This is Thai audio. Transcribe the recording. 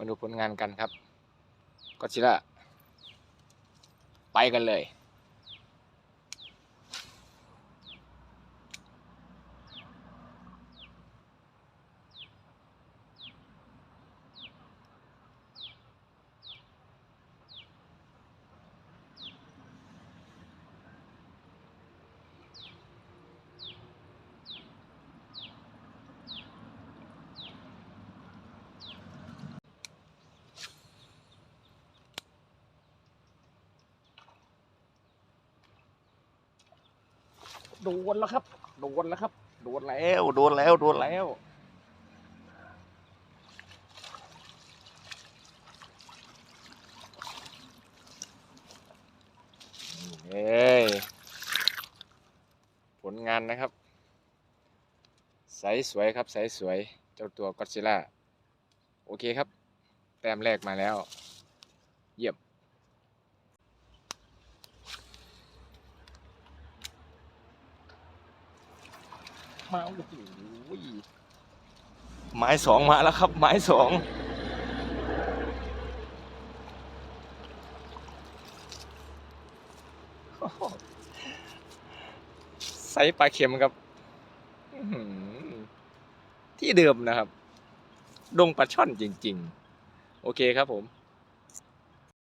มาดูผลงานกันครับก็ชิละไปกันเลย โดนแล้วครับ โดนแล้วครับ โดนแล้ว โดนแล้ว โดนแล้ว เอ้ยผลงานนะครับ ใสสวยครับ ใสสวย เจ้าตัวก็ซิล่า โอเคครับ แต้มแรกมาแล้ว เยี่ยม มาโอ้โหไม้สองมาแล้วครับ ไม้สองไซส์ปลาเค็มครับที่เดิมนะครับ ดงปลาช่อนจริง ๆ โอเคครับผม